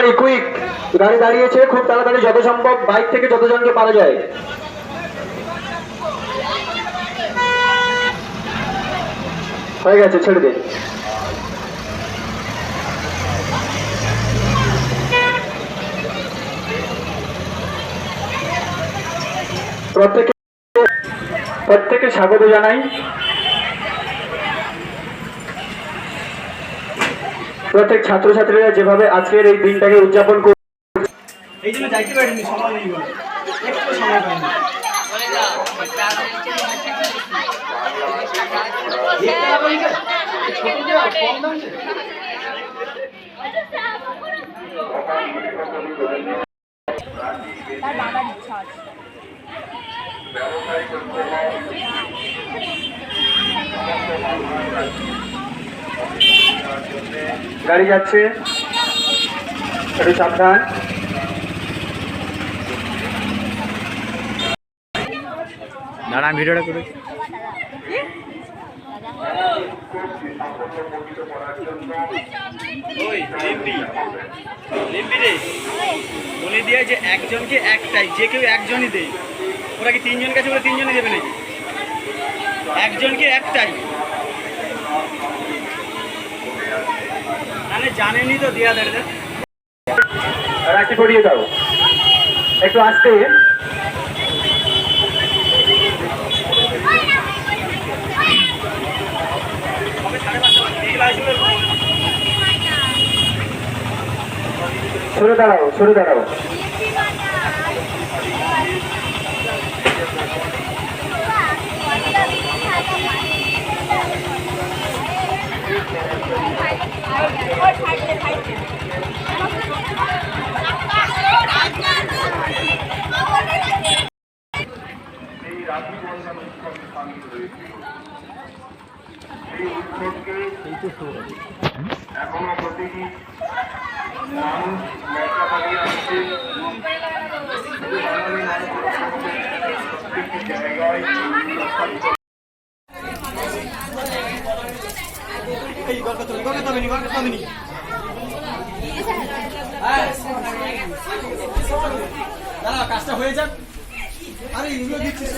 তাড়াতাড়ি কুইক গাড়ি দাঁড়িয়েছে, খুব তাড়াতাড়ি যত সম্ভব বাইক থেকে যতজনকে পারা যায়। হয়ে গেছে, ছেড়ে দিন প্রত্যেকে প্রত্যেকে স্বাগত জানাই। প্রত্যেক ছাত্রছাত্রীরা যেভাবে আজকের এই দিনটাকে উদযাপন করে এই জন্য যাইতে পারিনি সময় নেই বলে একটু সময় পাইনি। তার বাবার ইচ্ছা আছে গাড়ি যাচ্ছে। একটু সাবধান। দাঁড়া ভিডিওটা করে বলে দিয়ে যে একজনকে একটাই যে কেউ একজনই দেয়। ওরা কি তিনজন কাছে বলে তিনজনই দেবে নাকি? একজনকে একটাই। জানেনই তো দেয়া দেয় রাখি পরিয়ে দাও। একটু আসতে। সরে দাঁড়াও সরে দাঁড়াও। এখনও প্রতিটি মানুষ মশলা পাঠিয়ে আসছে প্রত্যেকটি কাজটা হয়ে যাক আরে এগুলো দিচ্ছিস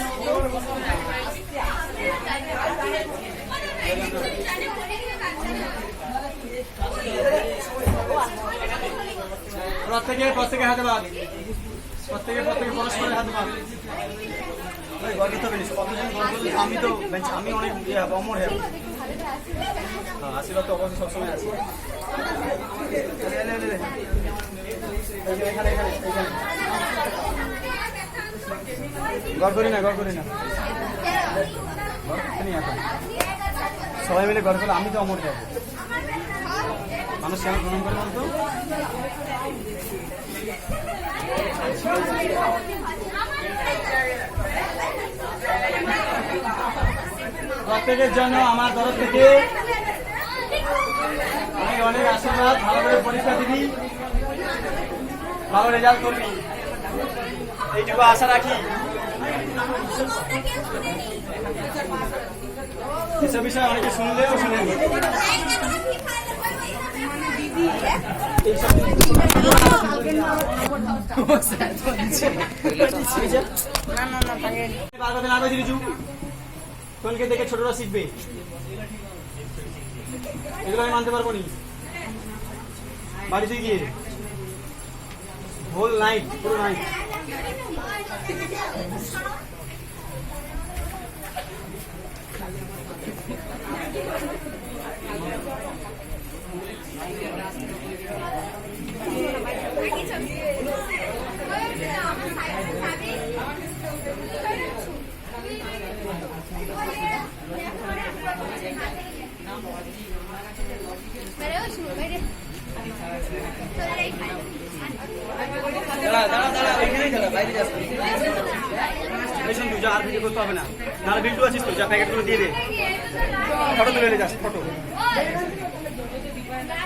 প্রত্যেকে প্রত্যেকে হাতে বাদ প্রত্যেকে প্রত্যেকে পরস্পরের হাতে বাদ আমি তো আমি অনেক ইয়ে অমর হ্যাঁ আশীর্বাদ তো অবশ্যই সবসময় আছে এখানে, এখানে। করি না করি না। সবাই মিলে গড় করলে আমি তো অমর যাব। মানুষ কেন গ্রহণ করে বলতো? প্রত্যেকের জন্য আমার তরফ থেকে অনেক অনেক আশীর্বাদ, ভালো করে পরীক্ষা দিবি। ভালো রেজাল্ট করবি। এইটুকু আশা রাখি। এসব বিষয়ে অনেকে শুনলেও শুনেন তোনকে দেখে ছোটরা শিখবে এগুলো আমি মানতে পারব নি বাড়িতে গিয়ে হোল নাইট পুরো নাইট দাঁড়া দাঁড়া দাঁড়া এখানেই দাঁড়া বাইরে যাস। এই তুই যা আর ভিডিও করতে হবে না নাহলে বিল্টু আছিস তো যা প্যাকেটগুলো দিয়ে দে ফটো তুলে নিয়ে যাস ফটো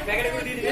প্যাকেটগুলো দিয়ে দিবি।